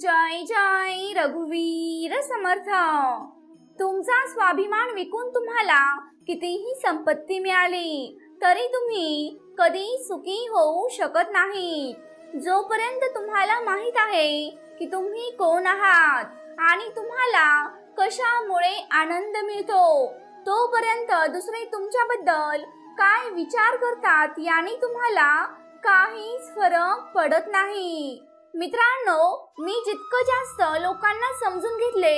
जय जय रघुवीर समर्थ. तुमचा स्वाभिमान विकून तुम्हाला कितीही संपत्ती मिळाली तरी तुम्ही कधी सुखी होऊ शकत नाही जोपर्यंत तुम्हाला माहीत आहे की तुम्ही कोण आहात आणि तुम्हाला कशामुळे आनंद मिळतो तोपर्यंत दुसरे तुमच्याबद्दल काय विचार करतात याने तुम्हाला काहीच फरक पडत नाही. मित्रांनो मी जितकं जास्त लोकांना समजून घेतले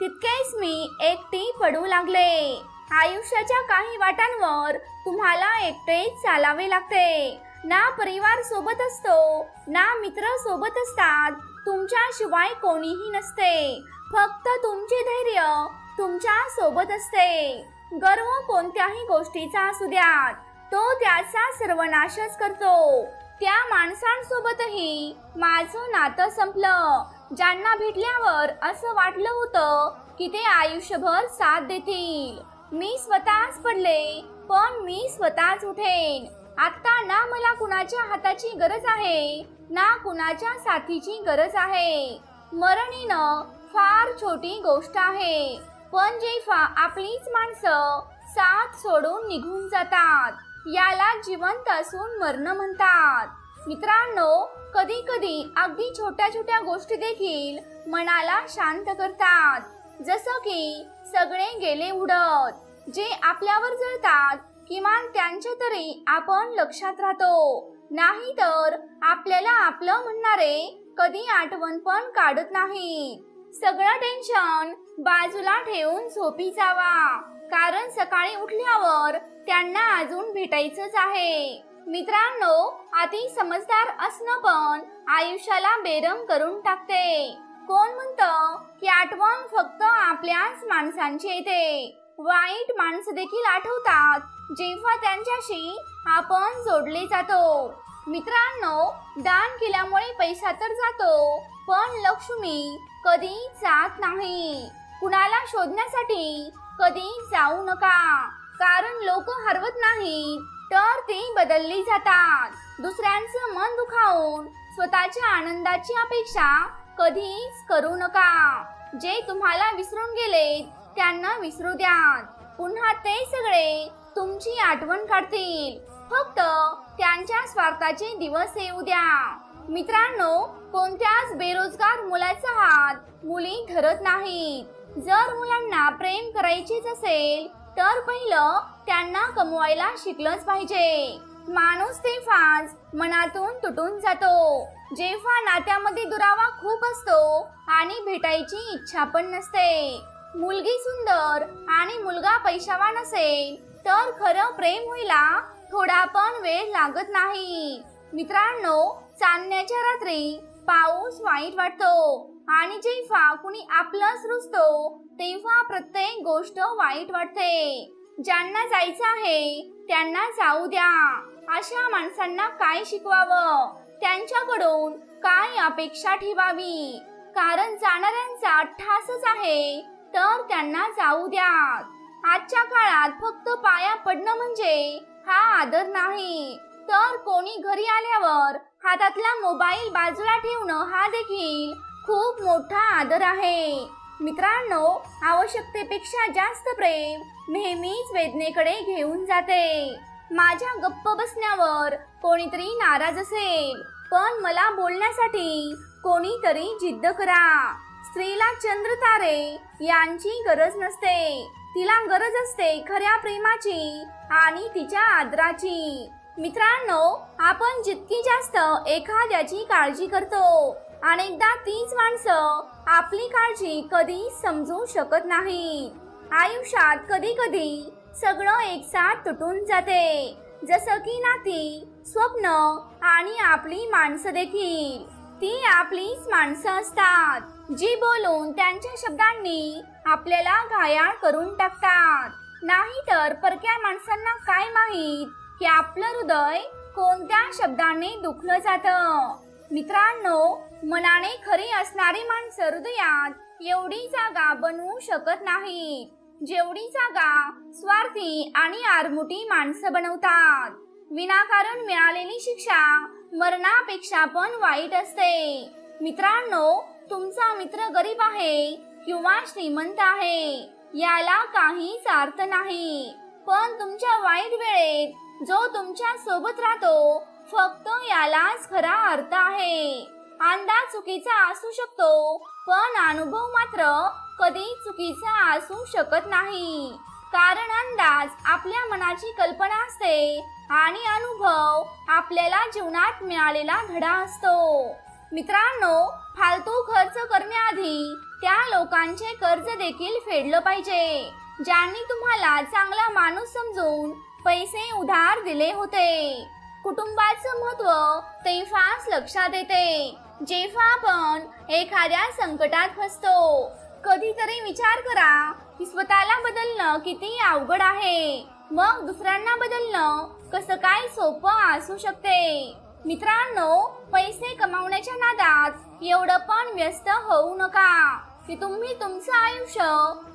तितकेच मी एकटी पडू लागले. आयुष्याच्या काही वाटांवर तुम्हाला एकटेच चालावे लागते. ना परिवार सोबत असतो ना मित्र सोबत असतात तुमच्या शिवाय कोणीही नसते. फक्त तुमचे धैर्य तुमच्यासोबत असते. गर्व कोणत्याही गोष्टीचा असू द्यात तो त्याचा सर्वनाशच करतो. त्या माणसांसोबतही माझं नातं संपलं. ज्यांना भेटल्यावर असं वाटलं होतं की ते आयुष्यभर साथ देतील. मी स्वतःच पडले पण मी स्वतःच उठेन. आता ना मला कुणाच्या हाताची गरज आहे ना कुणाच्या साथीची गरज आहे. मरण येणं फार छोटी गोष्ट आहे पण जेव्हा आपलीच माणसं साथ सोडून निघून जातात याला जिवंत असून मरण म्हणतात. मित्रांनो कधी कधी अगदी छोट्या छोट्या गोष्टी देखील मनाला शांत करतात. जसं की सगळे गेले उडत जे आपल्यावर जळतात किमान त्यांच्या तरी आपण लक्षात राहतो. नाही तर आपल्याला आपलं म्हणणारे कधी आठवण पण काढत नाही सगळं टेन्शन बाजूला ठेवून झोपी जावा. कारण सकाळी उठल्यावर त्यांना अजून भेटायचंच आहे. मित्रांनो अति समजदार असणं पण आयुष्याला बेरम करून टाकते. कोण म्हणतं की आठवण फक्त आपल्याच माणसांची येते. वाईट माणसं देखील आठवतात जेव्हा त्यांच्याशी आपण जोडले जातो. मित्रांनो दान केल्यामुळे पैसा तर जातो पण लक्ष्मी कधी जात नाही. कुणाला शोधण्यासाठी कधी जाऊ नका. कारण लोक हरवत नाहीत तर ती बदलली जातात. दुसऱ्यांचं मन दुखावून स्वतःच्या आनंदाची अपेक्षा कधीच करू नका. जे तुम्हाला विसरून गेले त्यांना विसरू द्या पुन्हा ते सगळे तुमची आठवण काढतील. फक्त त्यांच्या स्वार्थाचे दिवस येऊ द्या. मित्रांनो कोणत्याच बेरोजगार मुलाचा हात मुली धरत नाहीत. जर मुलांना प्रेम करायचेच असेल तर पहिलं त्यांना कमवायला शिकलंच पाहिजे. माणूस तेव्हाच मनातून तुटून जातो. जेव्हा नात्यामध्ये दुरावा खूप असतो आणि भेटायची इच्छा पण नसते. मुलगी सुंदर आणि मुलगा पैशावान असेल तर खरं प्रेम होईला थोडा पण वेळ लागत नाही. मित्रांनो चांदण्याच्या रात्री पाऊस वाईट वाटतो आणि जेव्हा कुणी आपलंच रुजतो तेव्हा प्रत्येक गोष्ट वाईट वाटते. ज्यांना जायचं आहे त्यांना जाऊ द्या. अशा माणसांना काय शिकवावं? त्यांच्याकडून काय अपेक्षा ठेवावी? कारण जाणाऱ्यांचा अठ्ठासच आहे तर त्यांना जाऊ द्या. आजच्या काळात फक्त पाया पडणं म्हणजे हा आदर नाही. तर कोणी घरी आल्यावर हातातला मोबाईल बाजूला ठेवणं हा देखील खूप मोठा आदर आहे. मित्रांनो आवश्यकतेपेक्षा जास्त प्रेम नेहमीच वेदनेकडे घेऊन जाते. माझ्या गप्प बसण्यावर कोणीतरी नाराज असेल पण मला बोलण्यासाठी कोणीतरी जिद्द करा. स्त्रीला चंद्र तारे यांची गरज नसते. तिला गरज असते खऱ्या प्रेमाची आणि तिच्या आदराची. मित्रांनो आपण जितकी जास्त एखाद्याची काळजी करतो अनेकदा तीच माणसं आपली काळजी कधी समजू शकत नाही आयुष्यात कधी कधी सगळं एकसाथ तुटून जाते. जसं की नाती स्वप्न आणि आपली माणसं देखील. ती आपलीच माणसं असतात जी बोलून त्यांच्या शब्दांनी आपल्याला घायाळ करून टाकतात. नाही तर परक्या माणसांना काय माहीत? की आपलं हृदय कोणत्या शब्दाने दुखलं जातं? मित्रांनो मनाने खरी असणारी माणसं हृदयात एवढी जागा बनवू शकत नाही जेवढी जागा स्वार्थी आणि आरमुटी माणसं बनवतात. विनाकारण मिळालेली शिक्षा मरणापेक्षा पण वाईट असते. मित्रांनो तुमचा मित्र गरीब आहे. किंवा श्रीमंत आहे याला काहीच अर्थ नाही. पण तुमच्या वाईट वेळेत जो तुमच्यासोबत राहतो फक्त यालाच खरा अर्थ आहे. अंदाज चुकीचा असू शकतो पण अनुभव मात्र कधी चुकीचा असू शकत नाही. कारण अंदाज आपल्या मनाची कल्पना असते आणि अनुभव आपल्याला जीवनात मिळालेला धडा असतो. मित्रांनो फालतू खर्च करण्याआधी त्या लोकांचे कर्ज देखील फेडलं पाहिजे ज्यांनी तुम्हाला चांगला माणूस समजून पैसे उधार दिले होते. कुटुंबाचं महत्त्व तेव्हाच लक्षात येते. जेव्हा आपण एखाद्या संकटात फसतो कधीतरी विचार करा की स्वतःला बदलणं किती अवघड आहे. मग दुसऱ्यांना बदलणं कसं काय सोपं असू शकते? मित्रांनो पैसे कमावण्याच्या नादात एवढं पण व्यस्त होऊ नका. की तुम्ही तुमचं आयुष्य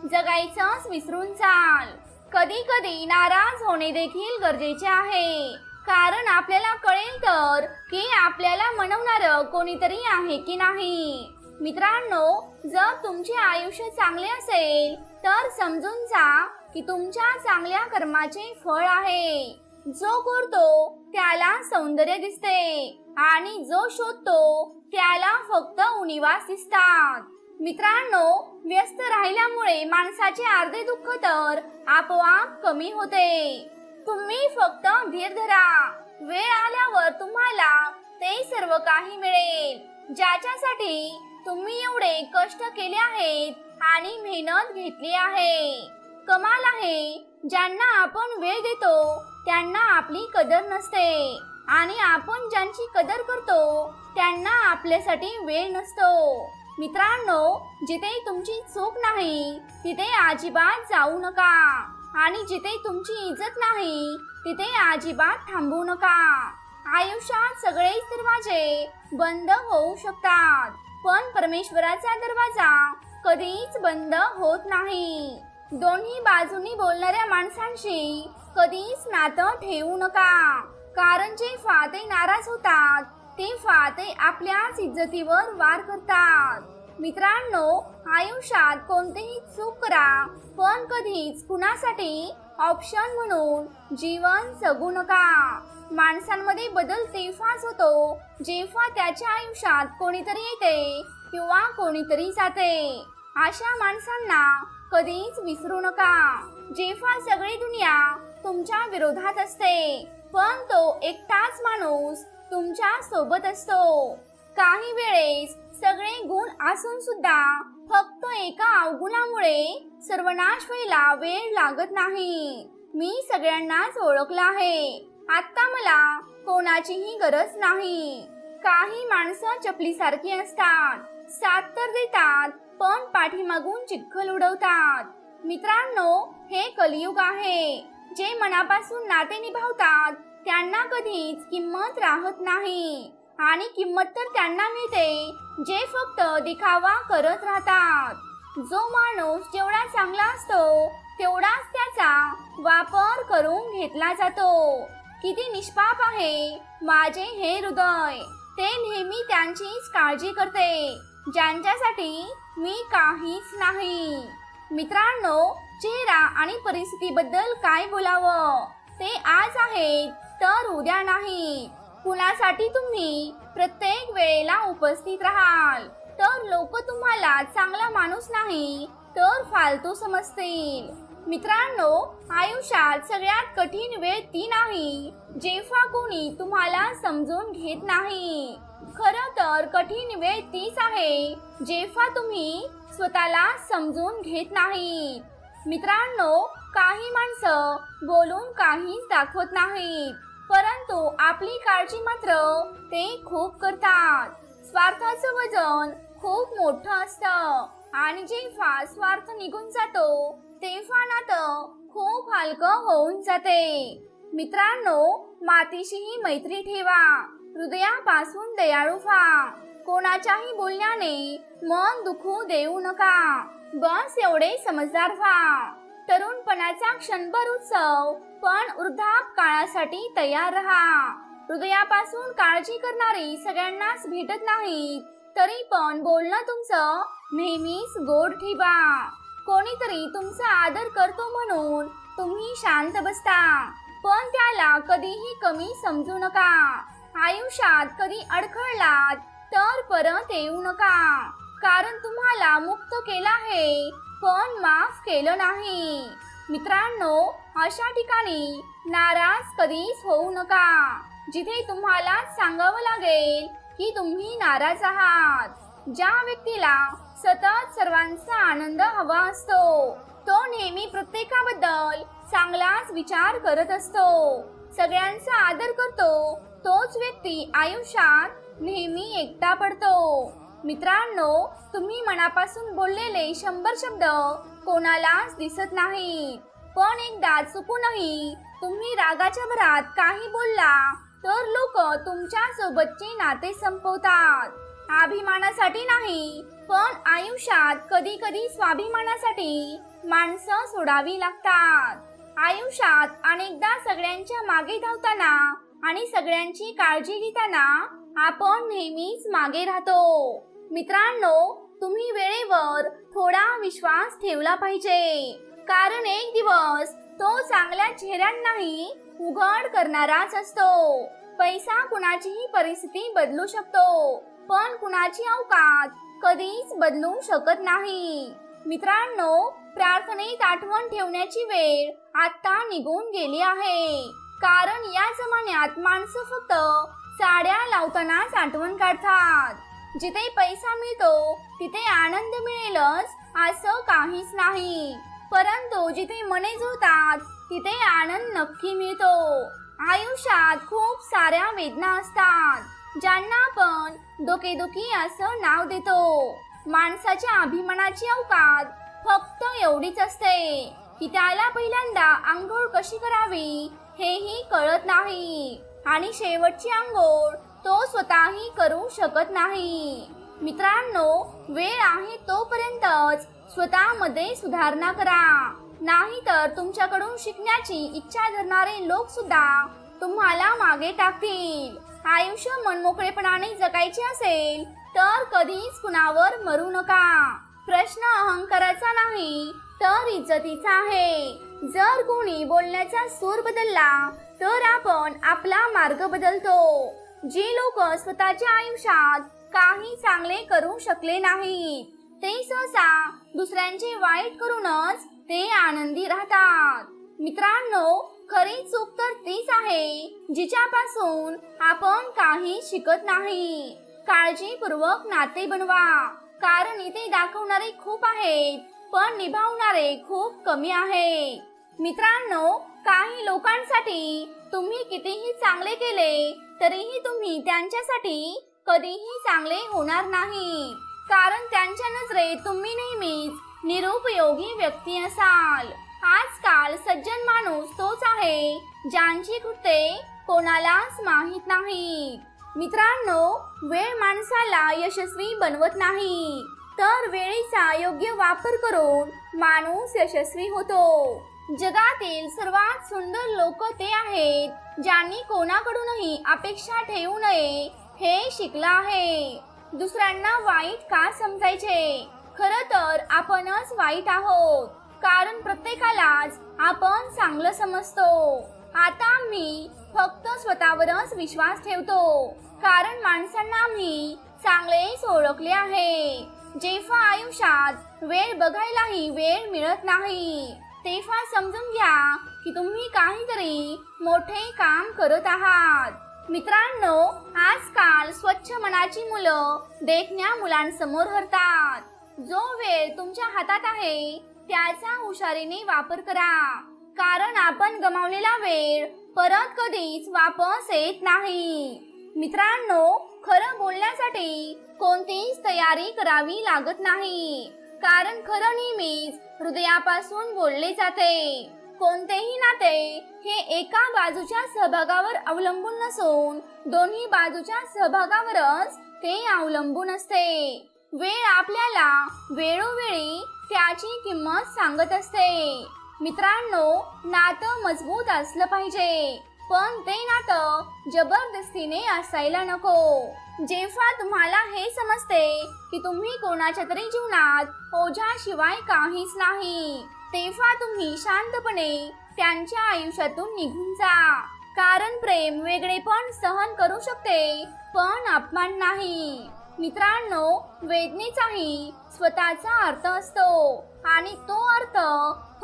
जगायचंच विसरून जाल. कधी कधी नाराज होणे देखील गरजेचे आहे. कारण आपल्याला कळेल तर की आपल्याला मनवणार कोणीतरी आहे की नाही. मित्रांनो जर तुमचे आयुष्य चांगले असेल तर समजून जा की तुमच्या चांगल्या कर्माचे फळ आहे. जो करतो त्याला सौंदर्य दिसते आणि जो शोधतो त्याला फक्त उणिवास दिसतात. मित्रांनो व्यस्त राहिल्यामुळे माणसाचे अर्धे दुःख तर आपोआप कमी होते. तुम्ही फक्त धीर धरा. वेळ आल्यावर तुम्हाला ते सर्व काही मिळेल. ज्याच्यासाठी तुम्ही एवढे कष्ट केले आहेत आणि मेहनत घेतली आहे. कमाल आहे. ज्यांना आपण वेळ देतो त्यांना आपली कदर नसते. आणि आपण ज्यांची कदर करतो त्यांना आपल्यासाठी वेळ नसतो. मित्रांनो जिथे तुमची चूक नाही तिथे अजिबात जाऊ नका. आणि जिथे तुमची इज्जत नाही तिथे अजिबात थांबू नका. आयुष्यात सगळेच दरवाजे बंद होऊ शकतात पण परमेश्वराचा दरवाजा कधीच बंद होत नाही. दोन्ही बाजूनी बोलणाऱ्या माणसांशी कधीच नातं ठेवू नका कारण जे फाते नाराज होतात ते आपल्याच इज्जतीवर वार करतात. मित्रांनो आयुष्यात कोणतेही चूक करा पण कधीच कुणासाठी ऑप्शन म्हणून जीवन जगू नका. माणसांमध्ये बदल तेव्हाच होतो जेव्हा त्याच्या आयुष्यात कोणीतरी येते किंवा कोणीतरी जाते. अशा माणसांना कधीच विसरू नका. जेव्हा सगळी दुनिया तुमच्या विरोधात असते पण तो एकटाच माणूस तुमच्यासोबत असतो. काही वेळेस सगळे गुण असून सुद्धा फक्त एका अवगुणामुळे सर्वनाश व्हायला वेळ लागत नाही. मी सगळ्यांनाच ओळखलं आहे. आता मला कोणाचीही गरज नाही. काही माणसं चपलीसारखी असतात. साथ तर देतात पण पाठीमागून चिखल उडवतात. मित्रांनो हे कलियुग आहे. जे मनापासून नाते निभावतात त्यांना कधीच किंमत राहत नाही. आणि किंमत तर त्यांना मिळते जे फक्त दिखावा करत राहतात. जो माणूस जेवढा चांगला असतो तेवढाच त्याचा वापर करून घेतला जातो. किती निष्पाप आहे माझे हे हृदय. ते नेहमी त्यांचीच काळजी करते ज्यांच्यासाठी मी काहीच नाही. मित्रांनो चेहरा आणि परिस्थितीबद्दल काय बोलावं? ते आज आहेत तर उद्या नाही. कुणासाठी तुम्ही प्रत्येक वेळेला उपस्थित राहाल? तर लोक तुम्हाला चांगला माणूस नाही तर फालतू समजतील. मित्रांनो आयुष्यात सगळ्यात कठीण वेळ ती नाही जेव्हा कोणी तुम्हाला समजून घेत नाही. खरं तर कठीण वेळ तीच आहे जेव्हा तुम्ही स्वतःला समजून घेत नाही मित्रांनो काही माणसं बोलून काहीच दाखवत नाहीत. परंतु आपली काळजी मात्र ते खूप करतात. स्वार्थाचं वजन खूप मोठं असतं. आणि जेव्हा स्वार्थ निघून जातो तेव्हा नातं खूप हलकं होऊन जाते. मित्रांनो मातीशीही मैत्री ठेवा. हृदयापासून दयाळू व्हा. कोणाच्याही बोलण्याने मन दुखू देऊ नका. बस एवढे समजदार व्हा. तरुणपणाचा क्षणभर उत्सव पण वृद्धाप काळासाठी तयार राहा. हृदयापासून काळजी करणारी सगळ्यांनाच भेटत नाहीत. तरी पण बोलणं तुमचं नेहमीच गोड ठेवा कोणीतरी तुमचा आदर करतो म्हणून तुम्ही शांत बसता. पण त्याला कधीही कमी समजू नका. आयुष्यात कधी अडखळलात तर परत येऊ नका. कारण तुम्हाला मुक्त केलं आहे पण माफ केलं नाही. मित्रांनो अशा ठिकाणी नाराज कधीच होऊ नका. जिथे तुम्हाला सांगावं लागेल की तुम्ही नाराज आहात. ज्या व्यक्तीला सतत सर्वांचा आनंद हवा असतो तो नेहमी प्रत्येकाबद्दल चांगलाच विचार करत असतो. सगळ्यांचा आदर करतो तोच व्यक्ती आयुष्यात नेहमी एकटा पडतो. मित्रांनो तुम्ही मनापासून बोललेले शंभर शब्द कोणालाच दिसत नाही. पण एकदा चुकूनही तुम्ही रागाच्या भरात काही बोलला तर लोक तुमच्या सोबतचे नाते संपवतात. अभिमानासाठी नाही पण आयुष्यात कधी कधी स्वाभिमानासाठी माणसं सोडावी लागतात. आयुष्यात अनेकदा सगळ्यांच्या मागे धावताना आणि सगळ्यांची काळजी घेताना आपण नेहमीच मागे राहतो. मित्रांनो तुम्ही वेळेवर थोडा विश्वास ठेवला पाहिजे. कारण एक दिवस तो चांगल्या चेहऱ्यांनाही उघड करणाराच असतो. पैसा कुणाचीही परिस्थिती बदलू शकतो. पण कुणाची अवकात कधीच बदलू शकत नाही. मित्रांनो प्रार्थनेत आठवण ठेवण्याची वेळ आता निघून गेली आहे. कारण या जमान्यात माणसं फक्त साड्या लावतानाच आठवण काढतात. जिथे पैसा मिळतो तिथे आनंद मिळेलच असं काहीच नाही. परंतु जिथे मने जुळतात तिथे आनंद नक्की मिळतो. आयुष्यात खूप साऱ्या वेदना असतात ज्यांना आपण डोकेदुखी असं नाव देतो. माणसाच्या अभिमानाची अवकात फक्त एवढीच असते की त्याला पहिल्यांदा आंघोळ कशी करावी हेही कळत नाही. आणि शेवटची आंघोळ तो स्वतःही करू शकत नाही. मित्रांनो वेळ आहे तोपर्यंतच स्वतःमध्ये सुधारणा करा. नाहीतर तुमच्याकडून शिकण्याची इच्छा धरणारे लोक सुद्धा तुम्हाला मागे टाकतील. आयुष्य मनमोकळेपणाने जगायचे असेल तर कधीच कुणावर मरू नका. प्रश्न अहंकाराचा नाही तर इज्जतीचा आहे. जर कोणी बोलण्याचा सूर बदलला तर आपण आपला मार्ग बदलतो. जी लोक स्वतःच्या आयुष्यात काही चांगले करू शकले नाहीत ते सहसा दुसऱ्यांचे वाईट करूनच ते आनंदी राहतात. मित्रांनो खरी चूक तर तीच आहे जिच्यापासून आपण काही शिकत नाही. काळजीपूर्वक नाते बनवा कारण इथे दाखवणारे खूप आहेत पण निभावणारे खूप कमी आहेत. मित्रांनो काही लोकांसाठी तुम्ही कितीही चांगले केले तरीही तुम्ही त्यांच्यासाठी कधीही चांगले होणार नाही. कारण त्यांच्या नजरेत तुम्ही नेहमीच निरुपयोगी व्यक्ती असाल. आजकाल सज्जन माणूस तोच आहे ज्यांची कृते कोणालाच माहीत नाहीत. मित्रांनो वेळ माणसाला यशस्वी बनवत नाही. तर वेळेचा योग्य वापर करून माणूस यशस्वी होतो. जगातील सर्वात सुंदर लोक ते आहेत ज्यांनी कोणाकडूनही अपेक्षा ठेवू नये हे शिकलं आहे. दुसऱ्यांना वाईट का समजायचे? खर तर आपणच वाईट आहोत कारण प्रत्येकालाच आपण चांगलं समजतो. आता मी फक्त स्वतःवरच विश्वास ठेवतो कारण माणसांना मी चांगलेच ओळखले आहे. जेव्हा आयुष्यात वेळ बघायलाही वेळ मिळत नाही तेव्हा समजून घ्या की तुम्ही काहीतरी मोठे काम करत आहात. मित्रांनो आजकाल स्वच्छ मनाची मुलं देखण्या मुलांसमोर हरतात. जो वेळ तुमच्या हातात आहे त्याचा हुशारीने वापर करा. कारण आपण गमावलेला वेळ परत कधीच वापस येत नाही. मित्रांनो खरं बोलण्यासाठी कोणतीच तयारी करावी लागत नाही. कारण खरं नेहमीच हृदयापासून बोलले जाते. कोणतेही नाते हे एका बाजूच्या सहभागावर अवलंबून नसून दोन्ही बाजूच्या सहभागावरच ते अवलंबून असते. वेळ आपल्याला वेळोवेळी त्याची किंमत सांगत असते. मित्रांनो नातं मजबूत असलं पाहिजे. पण ते नातं जबरदस्तीने असायला नको. जेव्हा तुम्हाला हे समजते की तुम्ही कोणाच्या तरी जीवनात ओझ्याशिवाय काहीच नाही. तेव्हा तुम्ही शांतपणे त्यांच्या आयुष्यातून निघून जा. कारण प्रेम वेगळेपण सहन करू शकते पण अपमान नाही. मित्रांनो वेदनेचाही स्वतःचा अर्थ असतो आणि तो अर्थ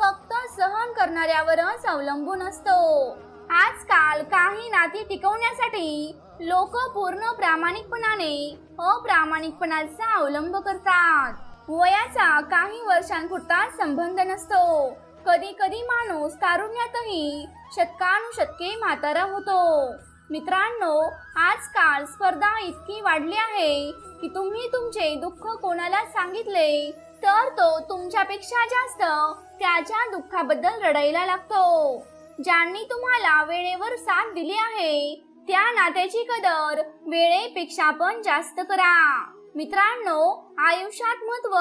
फक्त सहन करणाऱ्यावरच अवलंबून असतो. आजकाल काही नाती टिकवण्यासाठी लोक पूर्ण प्रामाणिकपणाने अप्रामाणिकपणाचा अवलंब करतात. वयाचा काही वर्षांपुरता संबंध नसतो. कधी कधी माणूस तारुण्यातही शतकानुशतके म्हातारा होतो. मित्रांनो आजकाल स्पर्धा इतकी वाढली आहे की तुम्ही तुमचे दुःख कोणाला सांगितले तर तो तुमच्यापेक्षा जास्त त्याच्या दुःखाबद्दल रडायला लागतो. ज्यांनी तुम्हाला वेळेवर साथ दिली आहे त्या नात्याची कदर वेळेपेक्षा पण जास्त करा. मित्रांनो आयुष्यात महत्त्व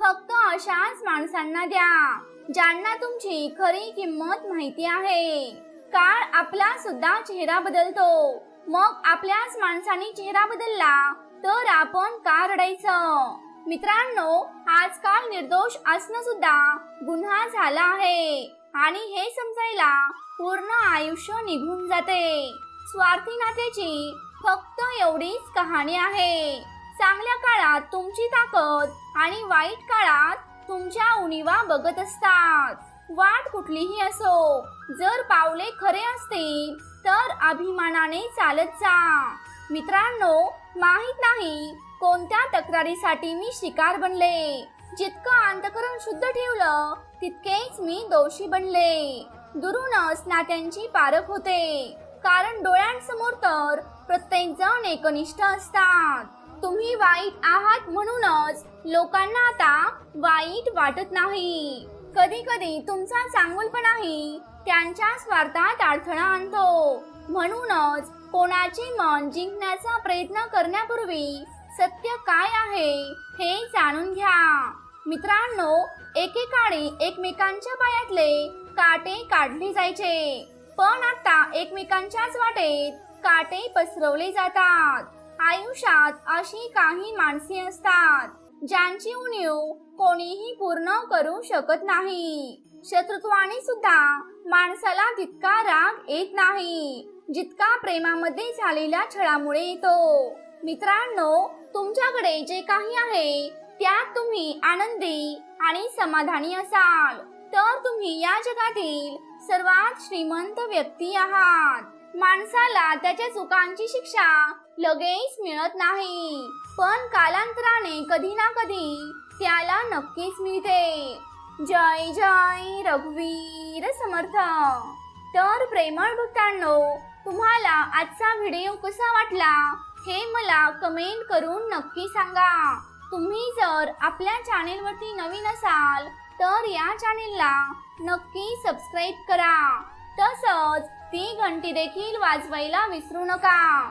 फक्त अशाच माणसांना द्या ज्यांना तुमची खरी किंमत माहिती आहे. काळ आपला सुद्धा चेहरा बदलतो. मग आपल्याच माणसाने चेहरा बदलला तर आपण का रडायचं? मित्रांनो आजकाल निर्दोष असणं सुद्धा गुन्हा झाला आहे. आणि हे समजायला पूर्ण आयुष्य निघून जाते. स्वार्थी नात्याची फक्त एवढीच कहाणी आहे. चांगल्या काळात तुमची ताकद आणि वाईट काळात तुमच्या उणीवा बघत असतात. वाट कुठलीही असो जर पावले खरे असतील तर अभिमानाने चालत जा. मित्रांनो माहीत नाही कोणत्या तक्रारीसाठी मी शिकार बनले. जितकं अंतकरण शुद्ध ठेवलं तितकेच मी दोषी बनले. दुरूनच नात्यांची पारख होते. कारण डोळ्यांसमोर तर प्रत्येक जण एकनिष्ठ असतात. तुम्ही वाईट आहात म्हणूनच लोकांना आता वाईट वाटत नाही. कधी कधी तुमचा चांगुलपणाही त्यांच्या स्वार्थात अडथळा आणतो. म्हणूनच कोणाचे मन जिंकण्याचा प्रयत्न करण्यापूर्वी सत्य काय आहे हे जाणून घ्या. मित्रांनो एकेकाळी एकमेकांच्या पायातले काटे काढले जायचे. पण आता एकमेकांच्याच वाटेत काटे पसरवले जातात. आयुष्यात अशी काही माणसे असतात ज्यांची उणीव कोणीही पूर्ण करू शकत नाही. शत्रुत्वाने सुद्धा माणसाला तितका राग येत नाही जितका प्रेमामध्ये झालेल्या छळामुळे येतो. मित्रांनो तुमच्याकडे जे काही आहे त्यात तुम्ही आनंदी आणि समाधानी असाल. तर तुम्ही या जगातील सर्वात श्रीमंत व्यक्ती आहात. माणसाला त्याच्या चुकांची शिक्षा लगेच मिळत नाही. पण कालांतराने कधी ना कधी त्याला नक्कीच मिळते. जय जय रघुवीर समर्थ. तर प्रेमळ भक्तांनो तुम्हाला आजचा व्हिडिओ कसा वाटला हे मला कमेंट करून नक्की सांगा. तुम्ही जर आपल्या चॅनेलवरती नवीन असाल तर या चॅनेलला नक्की सबस्क्राईब करा. तसंच ती घंटी देखील वाजवायला विसरू नका.